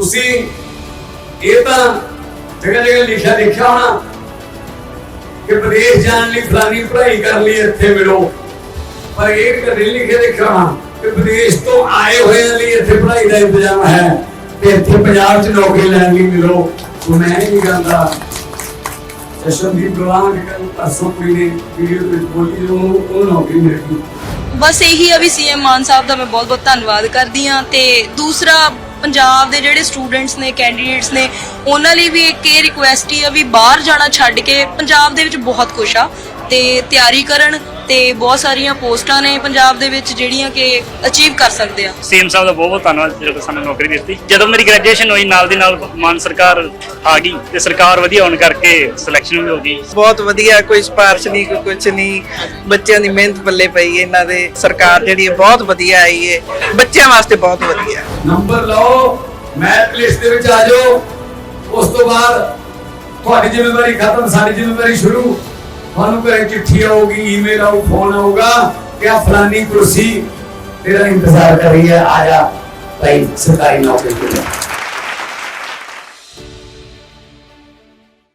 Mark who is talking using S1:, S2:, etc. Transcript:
S1: ਤੁਸੀਂ ਇਹ ਤਾਂ ਜਗ੍ਹਾ ਜਗ੍ਹਾ ਲਿਖਿਆ ਲਿਖਿਆ ਹੋਣਾ ਕਿ ਵਿਦੇਸ਼ ਜਾਣ ਲਈ ਫਲਾਨੀ ਪੜ੍ਹਾਈ ਕਰ ਲਈ ਇੱਥੇ ਮਿਲੋ। ਪਰ ਇਹ ਕਦੇ ਨਹੀਂ ਲਿਖਿਆ ਹੋਣਾ ਕਿ ਵਿਦੇਸ਼ ਤੋਂ ਆਏ ਹੋਏ ਲਈ ਇੱਥੇ ਪੜ੍ਹਾਈ ਦਾ ਇੰਤਜ਼ਾਮ ਹੈ ਤੇ ਇੱਥੇ ਪੰਜਾਬ 'ਚ ਨੌਕਰੀ ਲੈਣ ਲਈ ਮਿਲੋ। ਉਹ ਮੈਂ ਨਹੀਂ ਕਹਿੰਦਾ ਜਸ਼ਨਦੀਪ ਗੁਲਾਮ ਦੀ ਕੱਲ ਪਰਸੋਂ ਕੋਈ ਨੇ ਵੀਡੀਓ ਵਿੱਚ ਬੋਲੀ ਜੋ ਉਹ ਨੌਕਰੀ ਮਿਲ ਗਈ।
S2: ਬਸ ਇਹੀ ਆ ਵੀ ਸੀਐਮ ਮਾਨ ਸਾਹਿਬ ਦਾ ਮੈਂ ਬਹੁਤ ਬਹੁਤ ਧੰਨਵਾਦ ਕਰਦੀ ਆ ਤੇ ਦੂਸਰਾ ਪੰਜਾਬ ਦੇ ਜਿਹੜੇ ਸਟੂਡੈਂਟਸ ਨੇ ਕੈਂਡੀਡੇਟਸ ਨੇ ਉਹਨਾਂ ਲਈ ਵੀ ਇੱਕ ਇਹ ਰਿਕੁਐਸਟ ਹੀ ਆ ਵੀ ਬਾਹਰ ਜਾਣਾ ਛੱਡ ਕੇ ਪੰਜਾਬ ਦੇ ਵਿੱਚ ਬਹੁਤ ਕੁਛ ਆ ਤੇ ਤਿਆਰੀ ਕਰਨ ਤੇ ਬਹੁਤ ਸਾਰੀਆਂ ਪੋਸਟਾਂ ਨੇ ਪੰਜਾਬ ਦੇ ਵਿੱਚ ਜਿਹੜੀਆਂ ਕਿ ਅਚੀਵ ਕਰ ਸਕਦੇ ਆ।
S3: ਸੀਐਮ ਸਾਹਿਬ ਦਾ ਬਹੁਤ ਬਹੁਤ ਧੰਨਵਾਦ ਜਦੋਂ ਸਾਨੂੰ ਨੌਕਰੀ ਦਿੱਤੀ। ਜਦੋਂ ਮੇਰੀ ਗ੍ਰੈਜੂਏਸ਼ਨ ਹੋਈ ਨਾਲ ਦੀ ਨਾਲ ਮਾਨ ਸਰਕਾਰ ਆ ਗਈ ਤੇ ਸਰਕਾਰ ਵਧੀਆ ਹੋਣ ਕਰਕੇ ਸਿਲੈਕਸ਼ਨ ਵੀ ਹੋ ਗਈ।
S4: ਬਹੁਤ ਵਧੀਆ ਕੋਈ ਸਿਫਾਰਿਸ਼ ਨਹੀਂ ਕੋਈ ਕੁਝ ਨਹੀਂ। ਬੱਚਿਆਂ ਦੀ ਮਿਹਨਤ ਪੱਲੇ ਪਈ ਹੈ ਇਹਨਾਂ ਦੇ। ਸਰਕਾਰ ਜਿਹੜੀ ਬਹੁਤ ਵਧੀਆ ਆਈ ਹੈ। ਬੱਚਿਆਂ ਵਾਸਤੇ ਬਹੁਤ ਵਧੀਆ।
S1: ਨੰਬਰ ਲਓ ਮੈਥ ਲਿਸਟ ਦੇ ਵਿੱਚ ਆ ਜਾਓ। ਉਸ ਤੋਂ ਬਾਅਦ ਤੁਹਾਡੀ ਜ਼ਿੰਮੇਵਾਰੀ ਖਤਮ, ਸਾਡੀ ਜ਼ਿੰਮੇਵਾਰੀ ਸ਼ੁਰੂ। ਤੁਹਾਨੂੰ ਘਰੇ ਚਿੱਠੀ ਆਊਗੀ ਈਮੇਲ ਆਊ ਫੋਨ ਆਊਗਾ ਕਿ ਆ ਫਲਾਨੀ ਕੁਰਸੀ ਤੇਰਾ ਇੰਤਜ਼ਾਰ ਕਰ ਰਹੀ ਹੈ, ਆ ਜਾ ਭਾਈ, ਸਰਕਾਰੀ ਨੌਕਰੀ ਦੇ